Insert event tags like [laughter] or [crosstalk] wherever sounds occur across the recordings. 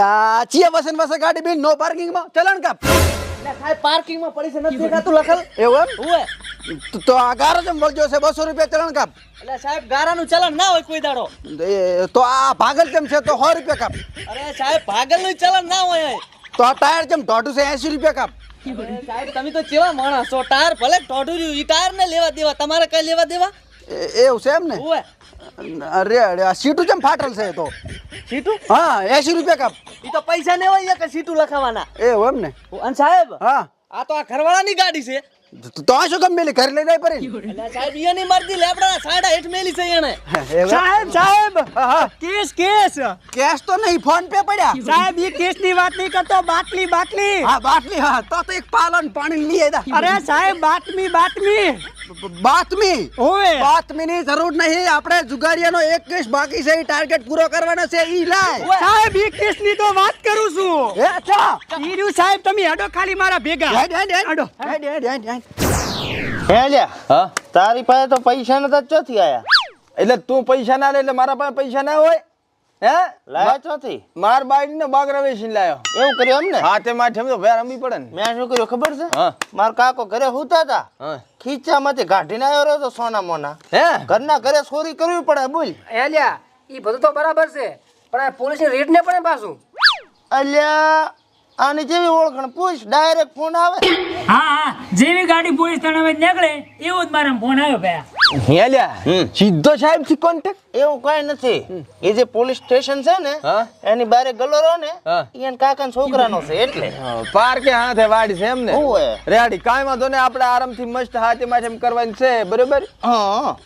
આ ચિયા વસન વસે ગાડી બિન નો પાર્કિંગમાં ચલણ કાપ. સાહેબ પાર્કિંગમાં પડી છે નથી દેખાતું લખલ? એવું એમ? તો- આ ગારો જેમ વળજો છે બસો રૂપિયા ચલણ કાપ. એટલે સાહેબ ગારાનું ચલણ ના હોય કોઈ દાડો. એ તો આ ભાગલ કેમ છે? તો સો રૂપિયા કાપ. અરે સાહેબ ભાગલનું ચલણ ના હોય. તો આ ટાયર કેમ દોઢું છે એસી રૂપિયા કાપ? સાહેબ તમે તો કેવા માણસ? છો ટાયર ભલે રહ્યું ઈ ટાયર ને લેવા દેવા. તમારે કઈ લેવા દેવા? એવું છે એમ ને? અરે સીટું કેમ ફાટલ છે તો? સીટું? હા એસી રૂપિયા કાપ. એ તો પૈસા ને હોય કે સીટુ લખાવાના. એવું એમ ને? અને સાહેબ હા. આ તો આ ઘરવાળાની ગાડી છે. તો- આ શું કામ મેલી ઘરે લઈ જાય પરી એટલે સાહેબ ઈયાની મરજી લેબડા સાડા હેઠ મેલી છે એને સાહેબ સાહેબ કેસ કેસ. કેસ કેશ તો નહીં ફોન પે પડ્યા. સાહેબ એ કેસની વાત નહીં કરતો બાટલી બાટલી. હા બાટલી હા તો તો એક પાલન પાણી લઈ આવ્યા અરે સાહેબ બાતમી બાતમી બાતમી. ઓએ બાતમીની જરૂર નહીં. આપણે જુગારીયાનો એક કેસ બાકી છે. એ ટાર્ગેટ પૂરો કરવાનો છે. ઈ લાય. સાહેબ એક કેસની તો વાત કરું છું. એ અચ્છા ઈરુ સાહેબ તમે હેડો ખાલી મારા ભેગા. હેડ હેડ હેડો. હેડ હેડ હેડ હેડ. હે લ્યા હા? તારી પાસે તો પૈસા નતા ચોથી આયા? એટલે તું પૈસા ના લે એટલે મારા પાસે પૈસા ના હોય? હે? લાયા. ચોથી. માર બાઈ ને બાગરા વેચીને લાયો. એવું કર્યું એમ ને હાથે માથે તો ભેર પડે ને. મેં શું કર્યું ખબર છે? હા. મારો કાકો ઘરે હુતા હતા ખીચામાંથી કાઢીને આવ્યો રહ્યો તો સોના મોના. હે? ઘરના ઘરે ચોરી કરવી પડે બોલ. એલિયા ઈ બધું તો બરાબર છે પણ આ પોલીસની રેડ ને પણ પાછું. અલ્યા આની જેવી ઓળખાણ પૂછ ડાયરેક્ટ ફોન આવે. હા હા જેવી ગાડી પોલીસ તણાવે નીકળે એવો જ મારા ફોન આવ્યો ભયા. હે સીધો સાહેબથી કોન્ટેક્ટ એવું કઈ નથી. એ જે પોલીસ સ્ટેશન છે ને હા. એની બારે ગલોરો ને. કાકા એના કાકાના છોકરાનો છે એટલે. પાર્કે હાથે વાડી છે એમ ને રેડી કાંઈ વાંધો ને આપણે આરામથી મસ્ત હાથે માથે એમ કરવાની છે બરોબર? હા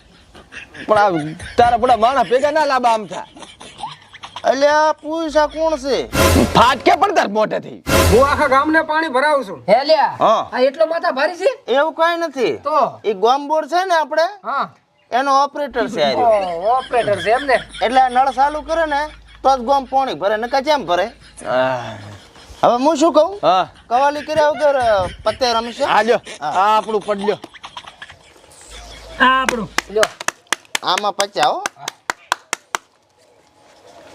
પણ આ તારા બધા માણસ ભેગા ના લાંબા આમ થા અલ્યા પૂછા આ કોણ છે? ફાટકે પણ તાર મોટે થઈ હું આખા ગામને પાણી ભરાવું છું. હેલિયા હા. આ એટલો માથા ભારી છે? એવું કઈ નથી. તો? એ ગોમબોર્ડ છે ને આપણે હા. એનો ઓપરેટર છે આ ઓપરેટર છે એમને એટલે આ નળ ચાલુ કરે ને તો જ ગોમ પાણી ભરે નકા જેમ ભરે? હવે હું શું કહું? હા. કવાલી કર્યા વગર પત્તે રમશે આલ્યો આ આપણું પડલ્યો આ આપણું. લ્યો. આમાં પચ્યા હો.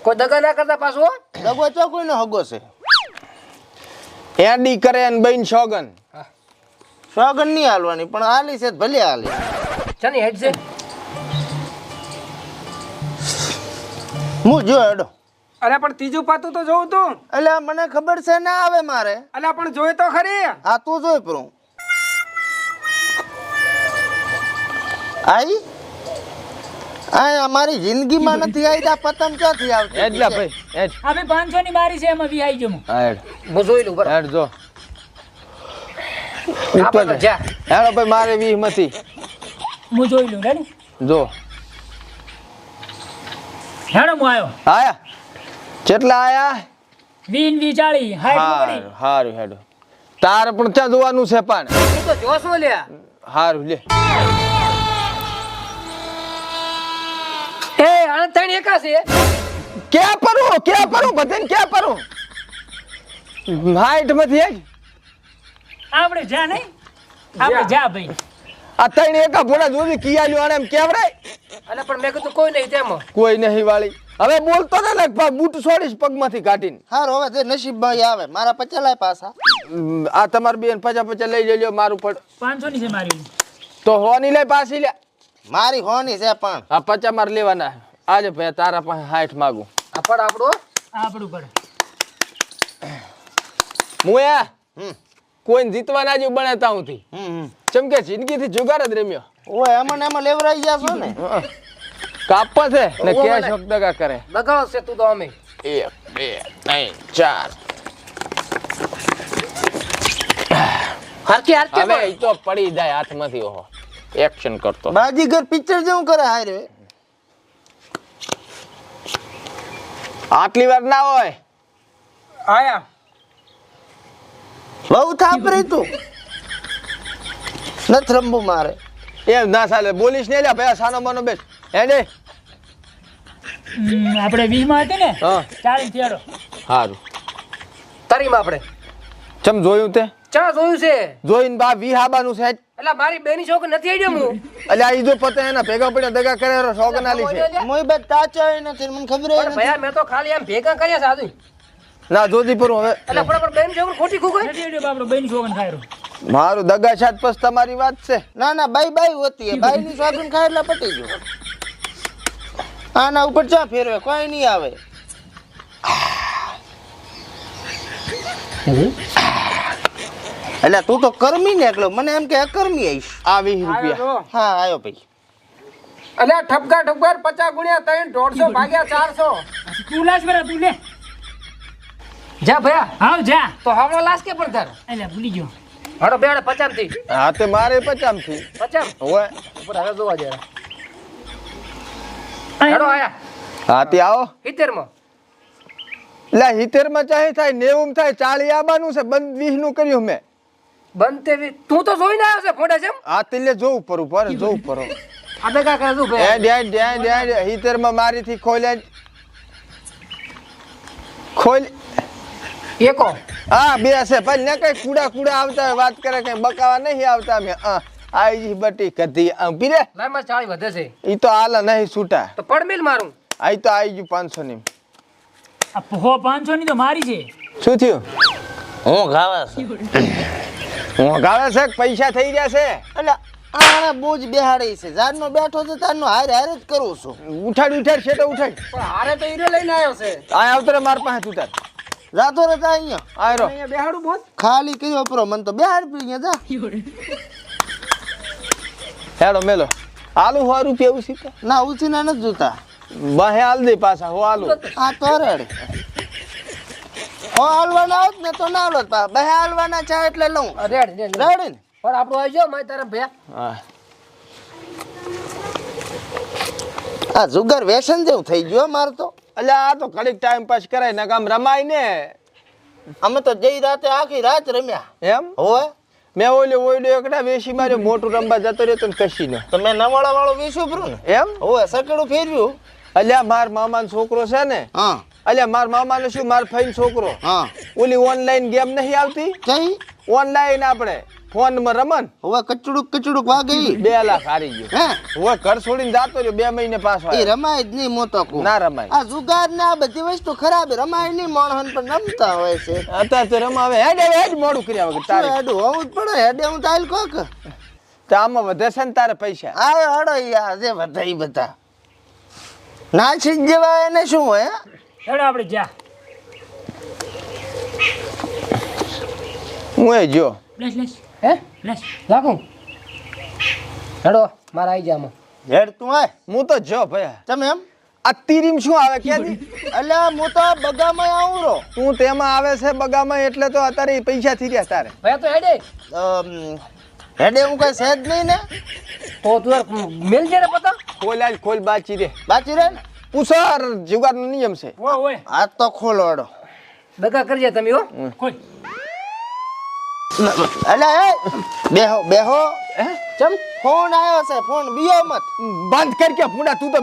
કોઈ દગા ના કરતા પાછું હો? કોઈ નો હગો છે. એડી કરે ને બેન સોગન. સોગન નહીં હાલવાની પણ હાલી છે ભલે હાલી. શાની હેડ છે? હું જો હેડો. અરે પણ ત્રીજું પાતું તો જોઉં તું. એટલે મને ખબર છે ના આવે મારે. અલા પણ જોઈ તો ખરી. હા તું જોઈ પરું. આઈ? આ અમારી જિંદગીમાં નથી આવી આ પતંગ ક્યાંથી આવતી એડલા ભાઈ એજ આ ભાઈ પાંચસો ની બારી છે એમાં વી આવી જમું હેડ. હું જોઈ લઉં બરાબર. એડ જો. આપણે જા. હેડો ભાઈ મારે વીહ નથી હું જોઈ લઉં રેડી? જો. હેડો હું આવ્યો આયા. કેટલા આયા? વીન વી ચાળી હારું હારું હેડો. તાર પણ ત્યાં જોવાનું છે પણ તું તો જોશો લ્યા. હારું લે. ત્રણ છે? ક્યાં પરું? ક્યાં પરું? બધાને ક્યાં પરું? હાઈટમાંથી હેડ આપણે જા નહીં? આપણે જા ભાઈ? આ ત્રણ એકા ભોળા જોવી કિયાલ્યું આને એમ કેવડાય અને પણ મેં કીધું કોઈ નહીં તેમ. કોઈ નહીં વાળી. હવે બોલતો ને લગભગ બૂટ છોડીશ પગમાંથી કાઢીને. હારો હવે તે નસીબમાં ઈ આવે. મારા પચેલાય પાછા. ઉમ, આ તમાર બેન પચા પચા લઈ લેજો મારું પડ પાંચસો ની છે મારી. તો હોની લઈ પાછી લે. મારી હોની છે પણ. આ પચા માર લેવાના આજે ભાઈ તારા પાસે હાઈઠ માગું. આ પડ આપણો. આપણું પડ. મુયા હમ. કોઈને જીતવા ના જેવું બને હું થી. ચમ કે જિંદગીથી જુગાર જ રમ્યો. ઓ એમાં એમાં લેવરાઈ ગયા છો ને? કાપ છે ને કેશ મને. કરે. બગાડો છે તું તો અમે. એક બે ત્રણ ચાર. હરકે હરકે હવે તો પડી જાય હાથમાંથી ઓહો. એક્શન કરતો. બાજીગર પિક્ચર જેવું કરે હારે. આટલી વાર ના હોય. આયા. બહુ થાપ રહી તું. નથી રમવું મારે. એમ ના ચાલે બોલીશ ને લ્યા ભાઈ સાનો માનો બેસ એને આપણે વી માં હતી ને? હા. ચાળી થયો સારું તરીમાં આપણે? ચમ જોયું તે? ચા જોયું છે? જોઈને બા વી હાબાનું છે. એટલે મારી બેની છોકરી નથી આવી હું. એટલે આ ઈ જો પતે એના ભેગા પડ્યા દગા કરે શોગન આલી છે. મોય બે તાચો નથી મને ખબર પણ ભયા મેં તો ખાલી એમ ભેગા કર્યા સાધુ ના જોધીપુર હવે. એટલે પણ બેન છોકરો ખોટી ખોખો નથી એડ્યો બાપડો બેન છોકરાને ખાયરો. મારું દગા છાત પછી તમારી વાત છે. ના ના બાઈ બાઈ હોતી હે. બાઈ ની સ્વાગન ખાય એટલે પટી ગયો. આના ઉપર ચા ફેરવે? કોઈ નહીં આવે. એટલે તું તો કર્મી ને એકલો. મને એમ કે અકર્મી આવીશ આ વીસ રૂપિયા હા આવ્યો ભાઈ. એટલે ઠપકા ઠપકા પચાસ ગુણ્યા ત્રણ દોઢસો ભાગ્યા ચારસો. તું લાશ બરા તું લે. જા ભયા. હાવ જા. તો હમણાં લાશ કે પડતા એટલે ભૂલી ગયો. હડો બેડ પચામથી હા તે મારે પચામથી પચામ હોય. ઉપર હવે જોવા જરા. હડો આયા. હા તે આવો. સિત્તેરમાં એટલે હિતેરમાં ચાહે થાય નેવું થાય ચાલી આબાનું છે બંધ વીસનું કર્યું મેં. બંધ તેવી. તું તો જોઈને આવ્યો છે ફોટા છે હા તિલે જો ઉપર ઉપર જો ઉપર પડું કા કરે તું એ ભાઈ ડ્યા ડ્યા ડ્યા હિતેરમાં મારી થી ખોલે ખોલ. એકો. હા બે છે પણ ને કઈ કુડા કુડા આવતા હોય વાત કરે કઈ બકાવા નહીં આવતા મે આ આઈ જી બટી કધી. આ પીરે લાઈમાં ચાળી વધે છે. ઈ તો આલા નહીં છૂટા. તો પડ મિલ મારું. આઈ તો આઈ ગયું પાંચસો ની આ હો પાંચસો ની તો મારી છે. શું થયું? હું ગાવા [laughs] છે હું ગાવે છે પૈસા થઈ ગયા છે? એટલે આણા બોજ બેહાડી છે. જારનો બેઠો છે તારનો હારે હારે જ કરું છું. ઉઠાડ ઉઠાડ છે તો ઉઠાડ. પણ હારે તો ઈરે લઈને આવ્યો છે. આ આવતરે માર પાસે ઉતાર. જાતો રે તા અહીંયા. આયરો અહીંયા બેહાડું બોલ. ખાલી કર્યો પરો મન તો બેહાડ પી ગયા જા. હેડો મેલો. આલુ હો રૂપિયા સીતા ના ઉછીના નથી જોતા. બહે આલ દે પાછા હો આલુ. આ તો રેડ હાલવાના આવત ને તો ના આવડત પા બે હાલવાના ચા એટલે લઉં. Red red. રેડી ને પણ આપણું આવી જાઓ મારી તારા ભયા હા. આ જુગાર વેસન જેવું થઈ ગયું મારે તો. એટલે આ તો ઘડીક ટાઈમ પાસ કરાય ને કામ રમાય ને. અમે તો જઈ રાતે આખી રાત રમ્યા. એમ? હોય મેં ઓલે ઓઈડો એકડા વેસી માર્યો મોટું રમવા જતો રહ્યો તો ને કશી ને. તો મેં નવાળા વાળો વેસ્યું ભરું ને. એમ? હોય સકેડું ફેરવ્યું. અલ્યા માર મામાનો છોકરો છે ને હા. અલ્યા માર મામાનો શું માર ફઈ છોકરો? હા. ઓલી ઓનલાઈન ગેમ નહીં આવતી? કઈ? ઓનલાઈન આપણે ફોનમાં રમન. હવે કચડુક કચડુક વાગે. બે લાખ હારી ગયો. હે? હવે ઘર છોડીને જાતો રહ્યો બે મહિને પાછો એ રમાય જ નહીં મોતો ના રમાય. આ જુગાર ને આ બધી વસ્તુ ખરાબ રમાય નહીં માણહન પણ રમતા હોય છે. અત્યારે તો રમાવે હેડે હેડ મોડું કર્યા વગર તારે. હેડું? હોવું જ પડે. હેડે હું તાલ કોક? તો આમાં વધે છે ને તારે પૈસા? આવે હડો યાર જે ઈ બધા. નાસી જ જેવા એને શું હોય? હેડો આપણે જા. હું એ જો લેસ લેસ. હે? લેસ. લાખું હેડો મારા આવી જા આમાં. હેડ તું આય. હું તો જો ભયા તમે એમ? આ તીરીમ શું આવે ક્યાંથી? એટલે હું તો બગામાં આવું રો તું તેમાં આવે છે બગામાં એટલે તો અત્યારે પૈસા થઈ ગયા તારે. ભયા તો હેડે. હેડે હું કઈ સહેજ નહીં ને? તો તું મેલ જે ને પતા ખોલ આજ ખોલ બાચી રે બાચી રે ને? પૂછાર નો નિયમ છે. ઓય ઓય આ તો ખોલો અડો બગા કરજે તમે હો. ખોલ અલે બેહો બેહો. ચમ? ફોન આવ્યો છે ફોન બીયો મત. બંધ કર કે ફૂંડા તું તો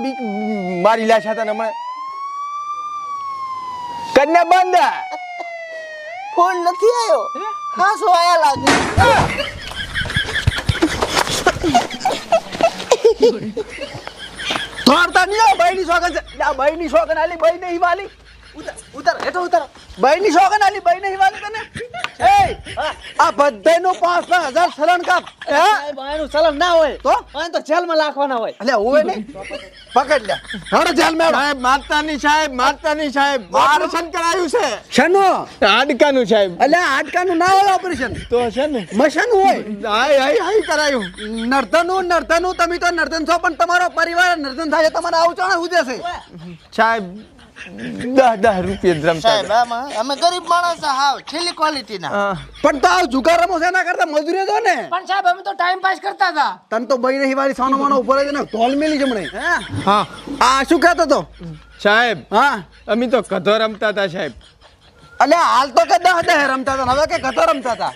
મારી લાશા તને ને કન્ને બંધ. ફોન નથી આવ્યો હા? શું આયા લાગે? મારતા નહીં આ બાઈની સોગન છે. આ બાઈની સોગન આલી બાઈ નહીં વાલી. ઉતાર ઉતાર હેઠો ઉતાર. બાઈની સોગન આલી બાઈ નહીં વાલી તને? [laughs] એ આ બધાયનો પાંચ પાંચ હજાર કાપ. હે? એનું ચલણ ના હોય. તો? આને તો જેલમાં લાખવાના હોય. એટલે હોય ને પકડ લે હડો જેલ મેળ. સાહેબ મારતાની સાહેબ મારતાની સાહેબ ઓપરેશન કરાયું છે. શનો? હાડકાનું સાહેબ. એટલે હાડકાનું ના હોય ઓપરેશન. તો છે ને મશન હોય. હાય હાય હાય કરાયું. નર્તનું નર્તનું તમે તો નર્તન છો પણ તમારો પરિવાર નર્ધન થાય તમારે આવું ચાણે ઉજે છે. સાહેબ દસ દસ રૂપિયા રમતા સાહેબ આમાં અમે ગરીબ માણસ હાવ છેલ્લી ક્વોલિટીના. પણ તો આ જુગાર રમો છે એના કરતા મજૂરી દો ને. પણ સાહેબ અમે તો ટાઈમ પાસ કરતા હતા. તને તો બઈ નહીં વાળી સાનો માનો ઉપર જ ને ધોલ મેલી જમણે. હા? આ શું કહેતો તો સાહેબ હા. અમે તો કધો રમતા હતા સાહેબ. અલે હાલ તો કે દહ દહ રમતા હતા હવે કે કથો રમતા હતા?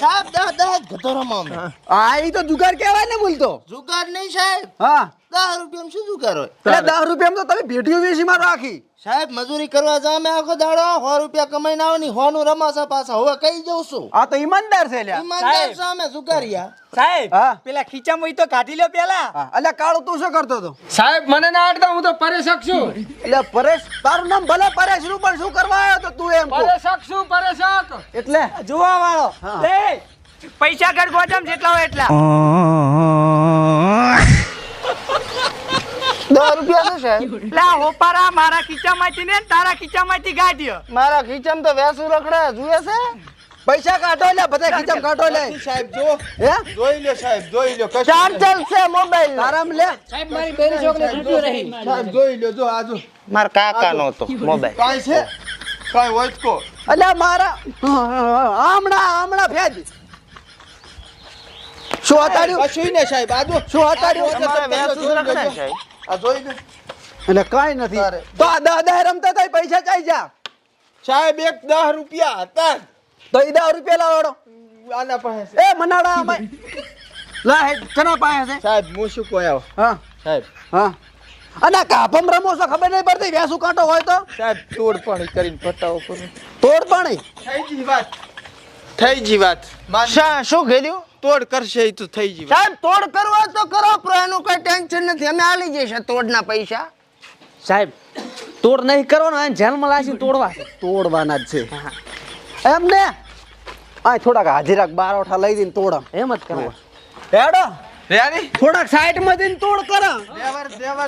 સાહેબ દહ દસ ગતો રમો અમે. આ એ તો જુગાર કહેવાય ને બોલતો જુગાર નહીં સાહેબ. હા. દહ રૂપિયામાં શું જુગાર હોય? એટલે દસ રૂપિયામાં તો તમે ભેટીઓ વેચી મારો આખી સાહેબ મજૂરી કરવા જા મે આખો દાડો સો રૂપિયા કમાઈને આવો ની હોનું રમાશે પાછા. હવે કઈ જઉં છું. આ તો ઈમાનદાર છે લ્યા. ઈમાનદાર છે અમે જુગારિયા સાહેબ હા. પેલા ખીચા મોય તો કાઢી લ્યો પેલા. અલ્યા એટલે કાળો તું શું કરતો હતો? સાહેબ મને ના આડતા હું તો પરેશક છું. એટલે પરેશ તારું નામ ભલે પરેશનું પણ શું કરવા આવ્યો તો તું એમ. પરેશક છું પરેશક. એટલે? જોવા વાળો. એ પૈસા કર ગોજામ જેટલા હોય એટલા. [laughs] [laughs] [laughs] દસ રૂપિયા લા હોપારા મારા ખીચામાંથી ને તારા ખીચામાંથી કાઢ્યો મારા ખીચામાં તો વેસુ રખડા જુએ છે? પૈસા કાઢો લે બધા ખીચામ કાઢો લે. સાહેબ જો. હે? જોઈ લ્યો સાહેબ જોઈ કશું ચાર્જર મોબાઈલ. આરામ લે. સાહેબ મારી બેની છોકરી તૂટ્યું રહી. સાહેબ જોઈ લ્યો જો આ જો. મારા કાકા નો હતો મોબાઈલ. કાંઈ છે? કાંઈ હોય તો અલ્યા મારા હમણાં હમણાં ફેજ શું કશુંય નહીં સાહેબ આજુ જો. શું હતાડ્યું વેસુ જોઈ સાહેબ. આ જોઈ લે. એટલે કાંઈ નથી. તો આ દહ દહ રમતા થાય પૈસા ચાઈ જા. સાહેબ એક દહ રૂપિયા હતા તો એ દહ રૂપિયા લાવડો આના પાસે એ મનાડા અમે લા હે કના પાસે છે? સાહેબ હું શું આવો? હા. સાહેબ. હા. અને કાપમ રમો છો ખબર નહીં પડતી વેસુ કાંટો હોય તો? સાહેબ તોડ પાણી કરીને પટાવો કરું. તોડ પાણી થઈ ગઈ વાત. થઈ જી વાત. શા શું કીધું? તોડ કરશે એ તો થઈ જી સાહેબ તોડ કરવા તો કરો પણ એનું કોઈ ટેન્શન નથી. અમે આલી જઈશું તોડના પૈસા. સાહેબ તોડ નહીં કરો ને જેલમાં લાસી તોડવા. તોડવાના જ છે. એમ ને? આ થોડાક હાજીરાક બારોઠા લઈ દઈને તોડમ એમ જ કરવા હેડો. થોડાક સાઈડમાં જઈને તોડ કરો.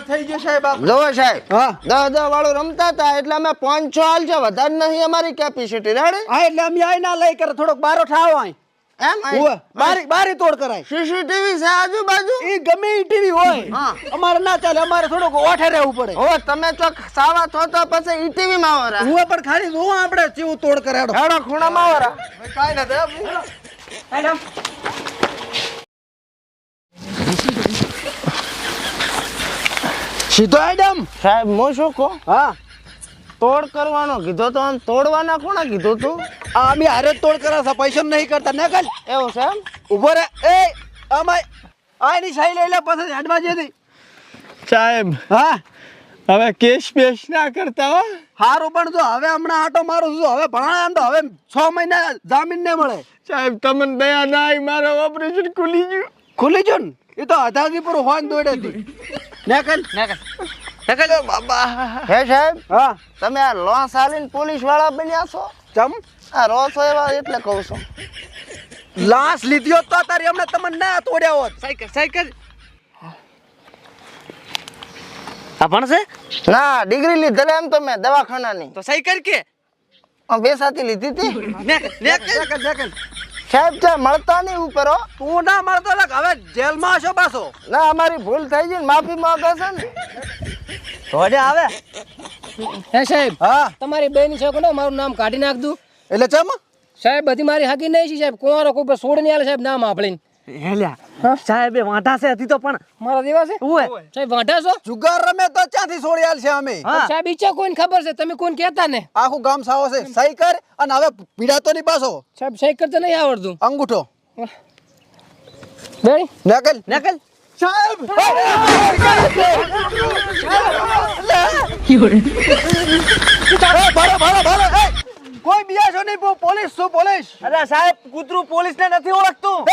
થઈ ગયો સાહેબ જોવો સાહેબ હા. દસ દસ વાળું રમતા હતા એટલે અમે હાલ છે વધારે નહીં અમારી કેપેસિટી રેડી હા એટલે અમે આઈ ના લઈ કરે થોડોક બારોઠા આવો અહીં એમ? બારી બારી તોડ કરાય. સીસીટીવી છે આજુબાજુ? એ ગમે એ ટીવી હોય. હા. અમારે ના ચાલે અમારે થોડુંક ઓઠે રહેવું પડે. હો તમે ચોક સાવા થો તો પછી ઈટીવી માં વરા હું પણ ખાલી જોવા આપણે ચેવું તોડ કરાડો. હેડો હેડો ખૂણામાં વરા હવે કાંઈ નથી હે. સીધો આઈડમ સાહેબ મો શું કહો? હા. તોડ કરવાનો કીધો તો આમ તોડવાના કોણે કીધું તું? આ અમે હારે તોડ કરે છે પૈસા નહીં કરતા ને કાલ? એવું છે એમ? ઊભો રે. એ અમાય આની સાઈ લઈ લે પછી હેડમાં જતી સાહેબ હા? હવે કેશ પેશ ના કરતા હો. હારું પણ જો હવે હમણાં આટો મારું છું હવે ભણાય આમ તો હવે છ મહિના જામીન ને મળે. સાહેબ તમને દયા ના મારો ઓપરેશન ખુલી ગયું. ખુલી જો ને? એ તો અધાગી પર હોન દોડે હતી ને બાબા. હે સાહેબ? હા. તમે આ લોસ આલીને પોલીસવાળા બન્યા છો? ચમ? આ રોસો એવા એટલે કહું છું. લાશ લીધી હોત તો તારી હમણાં તમને ના તોડ્યા હોત. Cycle cycle. આ ભણશે ના ડિગ્રી લીધેલી એમ તો મેં દવાખાનાની. તો સાયકલ કે? બેસાતી લીધી હતી. સાહેબ છે મળતા નહીં ઉપર તું ના મળતો હવે જેલમાં પાછો. ના અમારી ભૂલ થઈ ગઈ માફી માંગે છે ને. તોડે આવે. હે સાહેબ હા. તમારી બેની છોકરો મારું નામ કાઢી નાખ દઉં. એટલે ચમ? સાહેબ બધી મારી હાકી નહીં છે સાહેબ. કુંવારો કોઈ પર છોડ નહીં આવે સાહેબ નામ આપણીને હેલ્યા સાહેબ એ વાંઢા છે હતી તો પણ મારા દેવા છે સાહેબ વાંઢા છો જુગાર રમે તો ક્યાંથી છોડી છે અમે સાહેબ ઈચ્છા કોઈને ખબર છે તમે કોણ કહેતા ને આખું ગામ સાવો છે સહી કર અને હવે પીડાતો નહીં પાછો સાહેબ સહી કરતા નહીં આવડતું અંગૂઠો રેડી નકલ નકલ સાહેબ ભાડો ભાડો ભાડો કોઈ બીજા છો નહીં પોલીસ શું પોલીસ. અરે સાહેબ કૂતરું પોલીસ ને નથી ઓળખતું.